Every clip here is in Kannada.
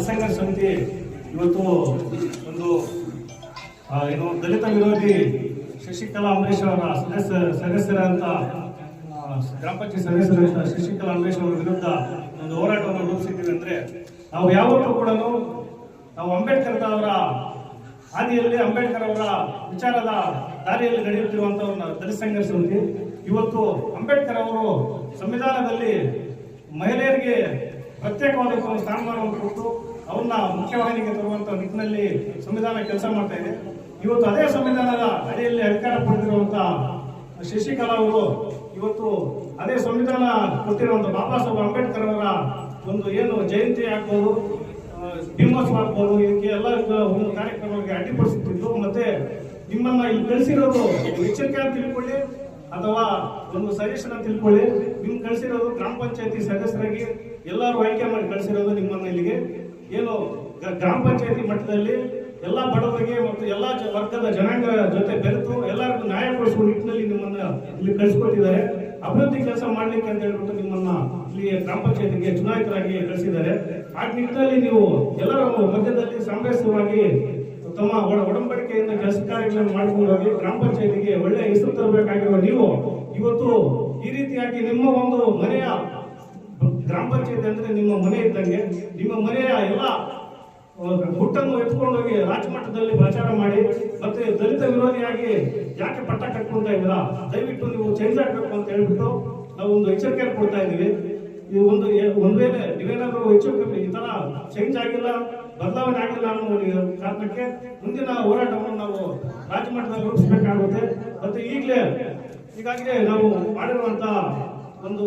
ಸಂಘರ್ಷ ಸಮಿತಿ ಇವತ್ತು ಒಂದು ಏನು ದಲಿತ ವಿರೋಧಿ ಶಶಿಕಲಾ ಅಂಬರೀಶ್ ಅವರ ಸದಸ್ಯ ಸದಸ್ಯರಂತ ಗ್ರಾಮ ಪಂಚಾಯತ್ ಸದಸ್ಯರಂತ ಶಶಿಕಲಾ ಅಂಬರೀಶ್ ಅವರ ವಿರುದ್ಧ ಒಂದು ಹೋರಾಟವನ್ನು ರೂಪಿಸಿದ್ದೀವಿ ಅಂದ್ರೆ ನಾವು ಯಾವತ್ತೂ ಕೂಡ ನಾವು ಅಂಬೇಡ್ಕರ್ ಅವರ ಹಾದಿಯಲ್ಲಿ, ಅಂಬೇಡ್ಕರ್ ಅವರ ವಿಚಾರದ ದಾರಿಯಲ್ಲಿ ನಡೆಯುತ್ತಿರುವಂಥವ್ರನ್ನ ದಲಿತ ಸಂಘರ್ಷ ಇವತ್ತು ಅಂಬೇಡ್ಕರ್ ಅವರು ಸಂವಿಧಾನದಲ್ಲಿ ಮಹಿಳೆಯರಿಗೆ ಪ್ರತ್ಯೇಕವಾದ ಒಂದು ಸ್ಥಾನಮಾನವನ್ನು ಕೊಟ್ಟು ಅವನ್ನ ಮುಖ್ಯವಾಹಿನಿಗೆ ತರುವಂತ ನಿಟ್ಟಿನಲ್ಲಿ ಸಂವಿಧಾನ ಕೆಲಸ ಮಾಡ್ತಾ ಇದೆ. ಇವತ್ತು ಅದೇ ಸಂವಿಧಾನದ ಅಡಿಯಲ್ಲಿ ಅಧಿಕಾರ ಪಡೆದಿರುವಂತಹ ಶಶಿಕಲಾ ಅವರು ಇವತ್ತು ಅದೇ ಸಂವಿಧಾನ ಕೊಟ್ಟಿರುವಂತ ಬಾಬಾ ಸಾಹೇಬ್ ಅಂಬೇಡ್ಕರ್ ಅವರ ಒಂದು ಏನು ಜಯಂತಿ ಆಗ್ಬೋದು ಆ, ಹಾಕ್ಬೋದು ಇದಕ್ಕೆ ಎಲ್ಲ ಒಂದು ಕಾರ್ಯಕ್ರಮಗಳಿಗೆ ಅಡ್ಡಿಪಡಿಸುತ್ತಿದ್ದು ಮತ್ತೆ ನಿಮ್ಮನ್ನ ಇಲ್ಲಿ ಕಳಿಸಿರೋದು ಎಚ್ಚರಿಕೆ ಅಂತ ತಿಳ್ಕೊಳ್ಳಿ ಅಥವಾ ಒಂದು ಸಜೆಷನ್ ಅಂತ ತಿಳ್ಕೊಳ್ಳಿ. ನಿಮ್ಗೆ ಕಳಿಸಿರೋದು ಗ್ರಾಮ ಪಂಚಾಯತಿ ಸದಸ್ಯರಾಗಿ ಎಲ್ಲರೂ ಕಳಿಸಿರೋದು ನಿಮ್ಮನ್ನ ಇಲ್ಲಿಗೆ ಏನು ಗ್ರಾಮ ಪಂಚಾಯತಿ ಮಟ್ಟದಲ್ಲಿ ಎಲ್ಲಾ ಬಡವರಿಗೆ ಮತ್ತು ಎಲ್ಲಾ ವರ್ಗದ ಜನಾಂಗ ಜೊತೆ ಬೆರೆತು ಎಲ್ಲರಿಗೂ ನ್ಯಾಯ ಕೊಡಿಸುವ ನಿಟ್ಟಿನಲ್ಲಿ ನಿಮ್ಮನ್ನ ಇಲ್ಲಿ ಕಳಿಸ್ಕೊಟ್ಟಿದ್ದಾರೆ. ಅಭಿವೃದ್ಧಿ ಕೆಲಸ ಮಾಡ್ಲಿಕ್ಕೆ ಅಂತ ಹೇಳ್ಬಿಟ್ಟು ನಿಮ್ಮನ್ನ ಇಲ್ಲಿ ಗ್ರಾಮ ಪಂಚಾಯತಿಗೆ ಚುನಾಯಿತರಾಗಿ ಕಳಿಸಿದ್ದಾರೆ. ಆ ನಿಟ್ಟಿನಲ್ಲಿ ನೀವು ಎಲ್ಲರ ಮಧ್ಯದಲ್ಲಿ ಸಾಮರಸ್ಯವಾಗಿ ತಮ್ಮ ಒಡ- ಒಡಂಬಡಿಕೆಯಿಂದ ಕೆಲಸ ಕಾರ್ಯಗಳನ್ನು ಮಾಡಿಕೊಂಡು ಹೋಗಿ ಗ್ರಾಮ ಪಂಚಾಯತಿಗೆ ಒಳ್ಳೆಯ ಹೆಸರು ತರಬೇಕಾಗಿರುವ ನೀವು ಇವತ್ತು ಈ ರೀತಿಯಾಗಿ ನಿಮ್ಮ ಒಂದು ಮನೆಯ ಗ್ರಾಮ ಪಂಚಾಯತ್ ಅಂದ್ರೆ ನಿಮ್ಮ ಮನೆ ಇದ್ದಂಗೆ, ನಿಮ್ಮ ಮನೆಯ ಎಲ್ಲ ಹುಟ್ಟನ್ನು ಎತ್ಕೊಂಡು ಹೋಗಿ ರಾಜ್ಯ ಮಟ್ಟದಲ್ಲಿ ಪ್ರಚಾರ ಮಾಡಿ, ಮತ್ತೆ ದಲಿತ ವಿರೋಧಿಯಾಗಿ ಯಾಕೆ ಪಟ್ಟ ಕಟ್ಕೊಳ್ತಾ ಇದ್ದೀರಾ? ದಯವಿಟ್ಟು ನೀವು ಚೇಂಜ್ ಆಗಬೇಕು ಅಂತ ಹೇಳ್ಬಿಟ್ಟು ನಾವು ಒಂದು ಎಚ್ಚರಿಕೆ ಕೊಡ್ತಾ ಇದ್ದೀವಿ. ಈ ಒಂದು ಒಂದ್ ವೇಳೆ ನೀವೇನಾದ್ರೂ ಹೆಚ್ಚು ಕಮ್ಮಿ ಈ ತರ ಚೇಂಜ್ ಆಗಿಲ್ಲ, ಬದಲಾವಣೆ ಆಗಿಲ್ಲ ಅನ್ನೋ ಕಾರಣಕ್ಕೆ ಮುಂದಿನ ಹೋರಾಟವನ್ನು ನಾವು ರಾಜಮಟ್ಟದಲ್ಲಿ ರೂಪಿಸಬೇಕಾಗುತ್ತೆ. ಮತ್ತೆ ಈಗಲೇ, ಈಗಾಗಲೇ ನಾವು ಮಾಡಿರುವಂತಹ ಒಂದು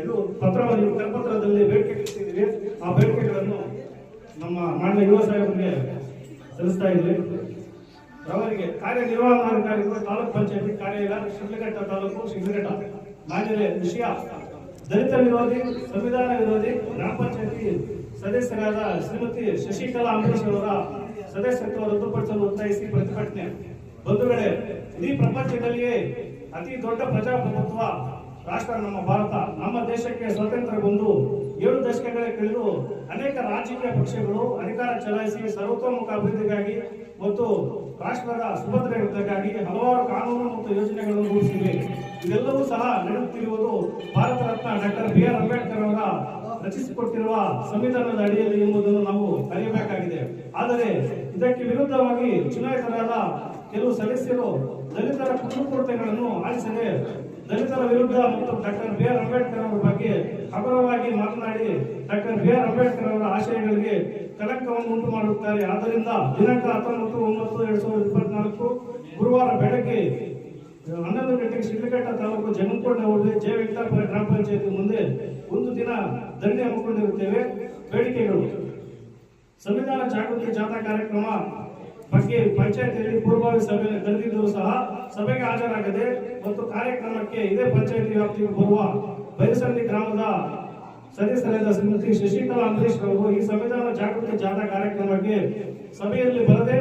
ಇದು ಪತ್ರವನ್ನು ಕರಪತ್ರದಲ್ಲಿ ಬೇಡಿಕೆ ಇಟ್ಟಿದ್ದೀವಿ ಆ ಬೇಡಿಕೆಗಳನ್ನು ನಮ್ಮ ಮಾನ್ಯ ಯುವ ಸಾಹೇಬರಿಗೆ ಸಲ್ಲಿಸ್ತಾ ಇದ್ವಿ. ಅವರಿಗೆ ಕಾರ್ಯನಿರ್ವಹಣಾಧಿಕಾರಿಗಳು ತಾಲೂಕ್ ಪಂಚಾಯತಿ ಇಲಾಖೆ ಶಿಡ್ಲಘಟ್ಟ ತಾಲೂಕು, ಶಿಡ್ಲಘಟ್ಟ. ಮಾನ್ಯ ವಿಷಯ. ದಲಿತ ವಿರೋಧಿ, ಸಂವಿಧಾನ ವಿರೋಧಿ, ಗ್ರಾಮ ಪಂಚಾಯತಿ ಸದಸ್ಯರಾದ ಶ್ರೀಮತಿ ಶಶಿಕಲಾ ಅಂಬರೀಶ್ ಅವರ ಸದಸ್ಯತ್ವ ರದ್ದುಪಡಿಸಲು ಒತ್ತಾಯಿಸಿ ಪ್ರತಿಭಟನೆ. ಬಂಧುಗಳೇ ಇಡೀ ಪ್ರಪಂಚದಲ್ಲಿಯೇ ಅತಿ ದೊಡ್ಡ ಪ್ರಜಾಪ್ರಭುತ್ವ ರಾಷ್ಟ್ರ ನಮ್ಮ ಭಾರತ, ನಮ್ಮ ದೇಶಕ್ಕೆ ಸ್ವಾತಂತ್ರ್ಯ ಬಂದು ಏಳು ದಶಕಗಳ ಕಳೆದು ಅನೇಕ ರಾಜಕೀಯ ಪಕ್ಷಗಳು ಅಧಿಕಾರ ಚಲಾಯಿಸಿ ಸರ್ವತೋಮುಖ ಅಭಿವೃದ್ಧಿಗಾಗಿ ಮತ್ತು ರಾಷ್ಟ್ರದ ಸುಭದ್ರತೆಗಾಗಿ ಹಲವಾರು ಕಾನೂನು ಮತ್ತು ಯೋಜನೆಗಳನ್ನು ರೂಪಿಸಿವೆ. ಇದೆಲ್ಲವೂ ಸಹ ನಡೆಯುತ್ತಿರುವುದು Bharat Ratna doctor B R Ambedkar ಅವರ ರಚಿಸಿಕೊಟ್ಟಿರುವ ಸಂವಿಧಾನದ ಅಡಿಯಲ್ಲಿ ಎಂಬುದನ್ನು ನಾವು ಕರೆಯಬೇಕಾಗಿದೆ ಆದರೆ ಇದಕ್ಕೆ ವಿರುದ್ಧವಾಗಿ ಚುನಾಯಿತರಾದ ಕೆಲವು ಸದಸ್ಯರು ದಲಿತರ ಕುಂದುಕೊರತೆಗಳನ್ನು ಆಲಿಸದೆ ದಲಿತರ ವಿರುದ್ಧ ಮತ್ತು ಡಾಕ್ಟರ್ ಬಿ ಆರ್ ಅಂಬೇಡ್ಕರ್ ಅವರ ಬಗ್ಗೆ ಹಗುರವಾಗಿ ಮಾತನಾಡಿ ಡಾಕ್ಟರ್ ಬಿ ಆರ್ ಅಂಬೇಡ್ಕರ್ ಅವರ ಆಶಯಗಳಿಗೆ ಕಲಂಕವನ್ನು ಉಂಟು ಮಾಡುತ್ತಾರೆ. ಆದ್ದರಿಂದ ದಿನಾಂಕ ಹತ್ತೊಂಬತ್ತು, ಒಂಬತ್ತು, ಎರಡ್ ಸಾವಿರದ ಇಪ್ಪತ್ನಾಲ್ಕು ಗುರುವಾರ ಬೆಳಗ್ಗೆ ಹನ್ನೊಂದು ಗಂಟೆಗೆ ಶಿಡ್ಲಘಟ್ಟ ತಾಲೂಕು ಜಗನ್ಕೋಟೆ ಹೋಬಳಿ ಜೆ ವೆಂಕಟಾಪುರ ಗ್ರಾಮ ಪಂಚಾಯತಿ ಮುಂದೆ ಒಂದು ದಿನ ಧರಣಿ ಹಮ್ಮಿಕೊಂಡಿರುತ್ತೇವೆ. ಬೇಡಿಕೆಗಳು. ಸಂವಿಧಾನ ಜಾಗೃತಿ ಜಾಥಾ ಕಾರ್ಯಕ್ರಮ ಬಗ್ಗೆ ಪಂಚಾಯತಿಯಲ್ಲಿ ಪೂರ್ವಭಾವಿ ಸಭೆ ಕರೆದಿದ್ದರೂ ಸಹ ಸಭೆಗೆ ಹಾಜರಾಗದೆ ಮತ್ತು ಕಾರ್ಯಕ್ರಮಕ್ಕೆ ಇದೇ ಪಂಚಾಯತಿ ವ್ಯಾಪ್ತಿಗೆ ಬರುವ ಬೈರಸಂದಿ ಗ್ರಾಮದ ಸದಸ್ಯರಾದ ಶ್ರೀಮತಿ ಶಶಿಕಲಾ ಅಂಬರೀಶ್ ಅವರು ಈ ಸಂವಿಧಾನ ಜಾಗೃತಿ ಜಾಥಾ ಕಾರ್ಯಕ್ರಮಕ್ಕೆ ಸಭೆಯಲ್ಲಿ ಬರದೆ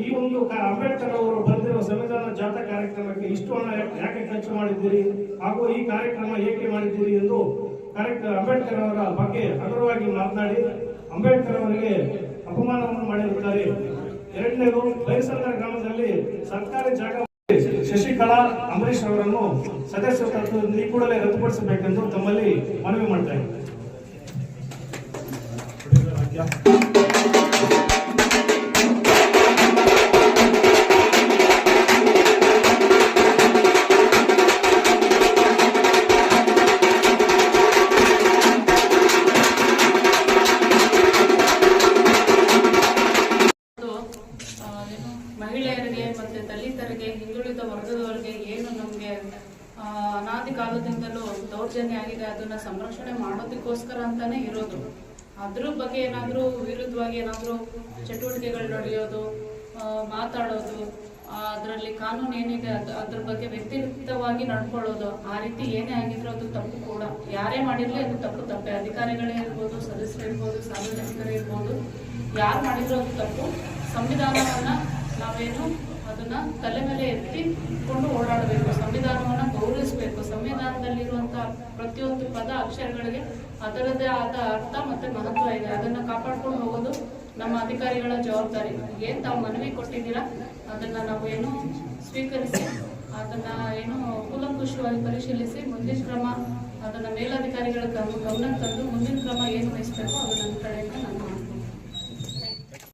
ಈ ಒಂದು ಅಂಬೇಡ್ಕರ್ ಅವರು ಬರೆದಿರುವ ಸಂವಿಧಾನ ಜಾಥಾ ಕಾರ್ಯಕ್ರಮಕ್ಕೆ ಇಷ್ಟು ಹಣ ಯಾಕೆ- ಯಾಕೆ ಖರ್ಚು ಮಾಡಿದ್ದೀರಿ? ಹಾಗೂ ಈ ಕಾರ್ಯಕ್ರಮ ಏಕೆ ಮಾಡಿದ್ದೀರಿ ಎಂದು ಕಾರ್ಯಕ್ರಮ ಅಂಬೇಡ್ಕರ್ ಅವರ ಬಗ್ಗೆ ಹಗುರವಾಗಿ ಮಾತನಾಡಿ ಅಂಬೇಡ್ಕರ್ ಅವರಿಗೆ ಅಪಮಾನವನ್ನು ಮಾಡಿರುತ್ತಾರೆ. ಎರಡನೇದು ಬೈರಸಂದ್ರ ಗ್ರಾಮದಲ್ಲಿ ಸರ್ಕಾರಿ ಜಾಗ ಶಶಿಕಲಾ ಅಂಬರೀಶ್ ಅವರನ್ನು ಸದಸ್ಯ ಕೂಡಲೇ ರದ್ದುಪಡಿಸಬೇಕೆಂದು ತಮ್ಮಲ್ಲಿ ಮನವಿ ಮಾಡ್ತಾ ಇದ್ದೀನಿ ಕಾಲದಿಂದಲೂ ದೌರ್ಜನ್ಯ ಆಗಿದೆ, ಅದನ್ನ ಸಂರಕ್ಷಣೆ ಮಾಡೋದಕ್ಕೋಸ್ಕರ ಅಂತಾನೆ ಇರೋದು. ಅದ್ರ ಬಗ್ಗೆ ಏನಾದರೂ ವಿರುದ್ಧವಾಗಿ ಏನಾದರೂ ಚಟುವಟಿಕೆಗಳು ನಡೆಯೋದು ಮಾತಾಡೋದು ಅದರಲ್ಲಿ ಕಾನೂನು ಏನಿದೆ, ಅದು, ಅದ್ರ ಬಗ್ಗೆ ವ್ಯಕ್ತಿಗತವಾಗಿ ನಡ್ಕೊಳ್ಳೋದು, ಆ ರೀತಿ ಏನೇ ಆಗಿದ್ರು ಅದು ತಪ್ಪು ಕೂಡ. ಯಾರೇ ಮಾಡಿರಲಿ ಅದು ತಪ್ಪು ತಪ್ಪೆ. ಅಧಿಕಾರಿಗಳೇ ಇರ್ಬೋದು, ಸದಸ್ಯರು ಇರ್ಬೋದು, ಸಾರ್ವಜನಿಕರೇ ಇರ್ಬೋದು, ಯಾರು ಮಾಡಿದ್ರು ಅದು ತಪ್ಪು. ಸಂವಿಧಾನವನ್ನ ನಾವೇನು ಅದನ್ನ ತಲೆ ಮೇಲೆ ಎತ್ತಿಕೊಂಡು ಓಡಾಡಬೇಕು. ಸಂವಿಧಾನವನ್ನ ಗೌರವಿಸಬೇಕು. ಸಂವಿಧಾನದಲ್ಲಿರುವಂತಹ ಪ್ರತಿಯೊಂದು ಪದ ಅಕ್ಷರಗಳಿಗೆ ಅದರದೇ ಆದ ಅರ್ಥ ಮತ್ತೆ ಮಹತ್ವ ಇದೆ. ಅದನ್ನ ಕಾಪಾಡ್ಕೊಂಡು ಹೋಗೋದು ನಮ್ಮ ಅಧಿಕಾರಿಗಳ ಜವಾಬ್ದಾರಿ. ಏನ್ ತಾವು ಮನವಿ ಕೊಟ್ಟಿದ್ದೀರಾ? ಅದನ್ನ ನಾವು ಏನು ಸ್ವೀಕರಿಸಿ, ಅದನ್ನ ಏನು ಕೂಲಂಕುಷವಾಗಿ ಪರಿಶೀಲಿಸಿ ಮುಂದಿನ ಕ್ರಮ, ಅದನ್ನ ಮೇಲಧಿಕಾರಿಗಳ ಗಮನ ಗಮನಕ್ಕೆ ತಂದು ಮುಂದಿನ ಕ್ರಮ ಏನು ವಹಿಸಬೇಕು ಅದನ್ನ ಕಡೆಯಿಂದ ನಾನು